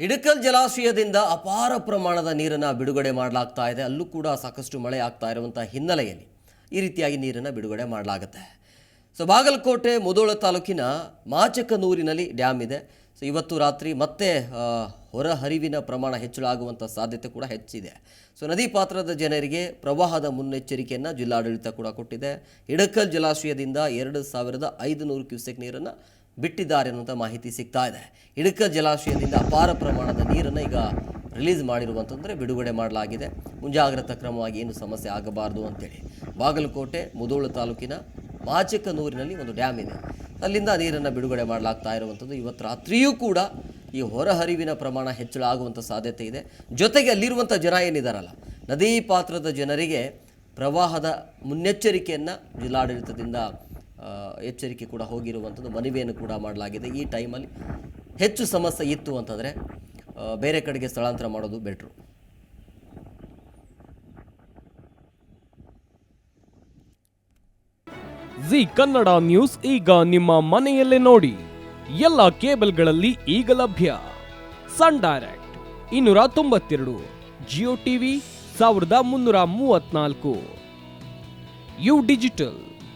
ಇಡಕಲ್ ಜಲಾಶಯದಿಂದ ಅಪಾರ ಪ್ರಮಾಣದ ನೀರನ್ನು ಬಿಡುಗಡೆ ಮಾಡಲಾಗ್ತಾ ಇದೆ. ಅಲ್ಲೂ ಕೂಡ ಸಾಕಷ್ಟು ಮಳೆ ಆಗ್ತಾ ಇರುವಂಥ ಹಿನ್ನೆಲೆಯಲ್ಲಿ ಈ ರೀತಿಯಾಗಿ ನೀರನ್ನು ಬಿಡುಗಡೆ ಮಾಡಲಾಗುತ್ತೆ. ಸೊ, ಬಾಗಲಕೋಟೆ, ಮುದೋಳ ತಾಲೂಕಿನ ಮಾಚಕನೂರಿನಲ್ಲಿ ಡ್ಯಾಮ್ ಇದೆ. ಸೊ, ಇವತ್ತು ರಾತ್ರಿ ಮತ್ತೆ ಹೊರಹರಿವಿನ ಪ್ರಮಾಣ ಹೆಚ್ಚಳ ಆಗುವಂಥ ಸಾಧ್ಯತೆ ಕೂಡ ಹೆಚ್ಚಿದೆ. ಸೊ, ನದಿ ಪಾತ್ರದ ಜನರಿಗೆ ಪ್ರವಾಹದ ಮುನ್ನೆಚ್ಚರಿಕೆಯನ್ನು ಜಿಲ್ಲಾಡಳಿತ ಕೂಡ ಕೊಟ್ಟಿದೆ. ಇಡಕಲ್ ಜಲಾಶಯದಿಂದ ಎರಡು ಸಾವಿರದ ಐದುನೂರು ಕ್ಯೂಸೆಕ್ ನೀರನ್ನು ಬಿಟ್ಟಿದ್ದಾರೆ ಅನ್ನುವಂಥ ಮಾಹಿತಿ ಸಿಗ್ತಾ ಇದೆ. ಇಡಕ ಜಲಾಶಯದಿಂದ ಅಪಾರ ಪ್ರಮಾಣದ ನೀರನ್ನು ಈಗ ರಿಲೀಸ್ ಮಾಡಿರುವಂತಂದರೆ ಬಿಡುಗಡೆ ಮಾಡಲಾಗಿದೆ. ಮುಂಜಾಗ್ರತಾ ಕ್ರಮವಾಗಿ ಏನು ಸಮಸ್ಯೆ ಆಗಬಾರ್ದು ಅಂತೇಳಿ. ಬಾಗಲಕೋಟೆ, ಮುದೋಳು ತಾಲೂಕಿನ ಮಾಚಕನೂರಿನಲ್ಲಿ ಒಂದು ಡ್ಯಾಮ್ ಇದೆ. ಅಲ್ಲಿಂದ ನೀರನ್ನು ಬಿಡುಗಡೆ ಮಾಡಲಾಗ್ತಾ ಇರುವಂಥದ್ದು ಇವತ್ತು ರಾತ್ರಿಯೂ ಕೂಡ ಈ ಹೊರಹರಿವಿನ ಪ್ರಮಾಣ ಹೆಚ್ಚಳ ಆಗುವಂಥ ಸಾಧ್ಯತೆ ಇದೆ. ಜೊತೆಗೆ ಅಲ್ಲಿರುವಂಥ ಜನ ಏನಿದಾರಲ್ಲ, ನದಿ ಪಾತ್ರದ ಜನರಿಗೆ ಪ್ರವಾಹದ ಮುನ್ನೆಚ್ಚರಿಕೆಯನ್ನು ಜಿಲ್ಲಾಡಳಿತದಿಂದ ಎಚ್ಚರಿಕೆ ಕೂಡ ಹೋಗಿರುವಂಥದ್ದು, ಮನವಿಯನ್ನು ಕೂಡ ಮಾಡಲಾಗಿದೆ. ಈ ಟೈಮಲ್ಲಿ ಹೆಚ್ಚು ಸಮಸ್ಯೆ ಇತ್ತು ಅಂತಂದರೆ ಬೇರೆ ಕಡೆಗೆ ಸ್ಥಳಾಂತರ ಮಾಡೋದು ಬೆಟ್ರು. ಜಿ ಕನ್ನಡ ನ್ಯೂಸ್ ಈಗ ನಿಮ್ಮ ಮನೆಯಲ್ಲೇ ನೋಡಿ. ಎಲ್ಲ ಕೇಬಲ್ಗಳಲ್ಲಿ ಈಗ ಲಭ್ಯ. ಸನ್ ಡೈರೆಕ್ಟ್ ಇನ್ನೂರ ತೊಂಬತ್ತೆರಡು, ಜಿಯೋ ಟಿವಿ ಸಾವಿರದ ಮುನ್ನೂರ ಮೂವತ್ನಾಲ್ಕು ಯು ಡಿಜಿಟಲ್.